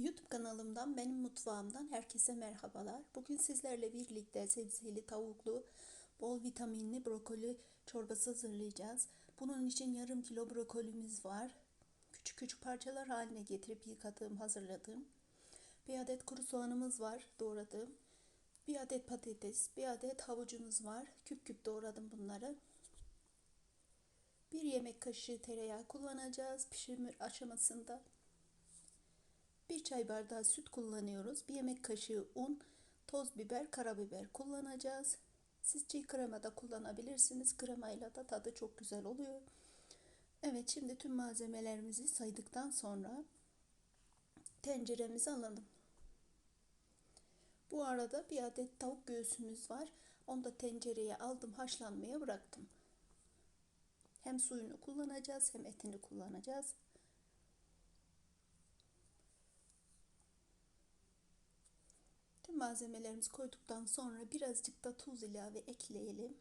YouTube kanalımdan benim mutfağımdan herkese merhabalar. Bugün sizlerle birlikte sebzeli, tavuklu, bol vitaminli brokoli çorbası hazırlayacağız. Bunun için yarım kilo brokolimiz var. Küçük küçük parçalar haline getirip yıkadığım, hazırladığım. Bir adet kuru soğanımız var, doğradığım. Bir adet patates, bir adet havucumuz var. Küp küp doğradım bunları. Bir yemek kaşığı tereyağı kullanacağız pişirme aşamasında. Bir çay bardağı süt kullanıyoruz. Bir yemek kaşığı un, toz biber, karabiber kullanacağız. Siz çiğ krema da kullanabilirsiniz. Kremayla da tadı çok güzel oluyor. Evet şimdi tüm malzemelerimizi saydıktan sonra tenceremizi alalım. Bu arada bir adet tavuk göğsümüz var. Onu da tencereye aldım haşlanmaya bıraktım. Hem suyunu kullanacağız hem etini kullanacağız. Malzemelerimizi koyduktan sonra birazcık da tuz ilave ekleyelim.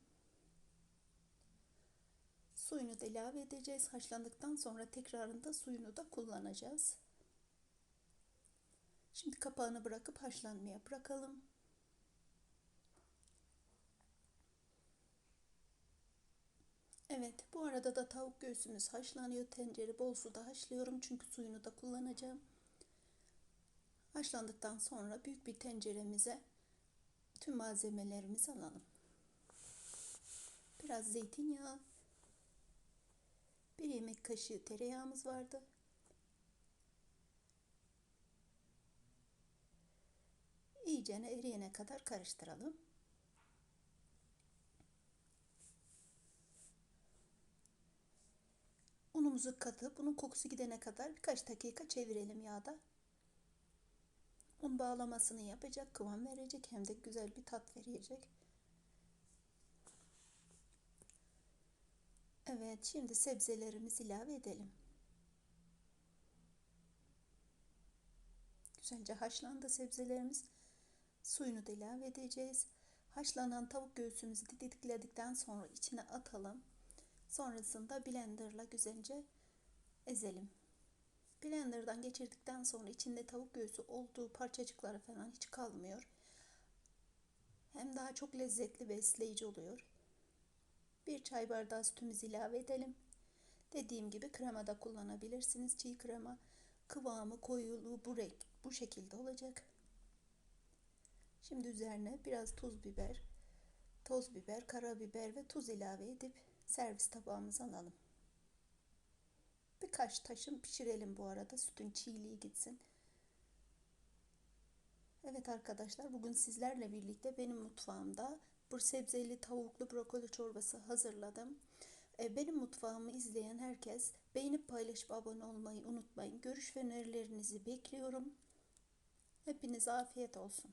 Suyunu da ilave edeceğiz. Haşlandıktan sonra tekrarında suyunu da kullanacağız. Şimdi kapağını bırakıp haşlanmaya bırakalım. Evet bu arada da tavuk göğsümüz haşlanıyor. Tencere bol suda haşlıyorum çünkü suyunu da kullanacağım. Haşlandıktan sonra büyük bir tenceremize tüm malzemelerimizi alalım. Biraz zeytinyağı, bir yemek kaşığı tereyağımız vardı. İyicene eriyene kadar karıştıralım. Unumuzu katıp bunun kokusu gidene kadar birkaç dakika çevirelim yağda. Un bağlamasını yapacak, kıvam verecek hem de güzel bir tat verecek. Evet, şimdi sebzelerimizi ilave edelim. Güzelce haşlandı sebzelerimiz. Suyunu da ilave edeceğiz. Haşlanan tavuk göğsümüzü didikledikten sonra içine atalım. Sonrasında blenderla güzelce ezelim. Blender'dan geçirdikten sonra içinde tavuk göğsü olduğu parçacıkları falan hiç kalmıyor. Hem daha çok lezzetli besleyici oluyor. Bir çay bardağı sütümüzü ilave edelim. Dediğim gibi krema da kullanabilirsiniz. Çiğ krema kıvamı, koyuluğu bu renk bu şekilde olacak. Şimdi üzerine biraz tuz biber, toz biber, karabiber ve tuz ilave edip servis tabağımıza alalım. Birkaç taşın pişirelim bu arada. Sütün çiğliği gitsin. Evet arkadaşlar bugün sizlerle birlikte benim mutfağımda bu sebzeli tavuklu brokoli çorbası hazırladım. E, benim mutfağımı izleyen herkes beğenip paylaşıp abone olmayı unutmayın. Görüş ve önerilerinizi bekliyorum. Hepinize afiyet olsun.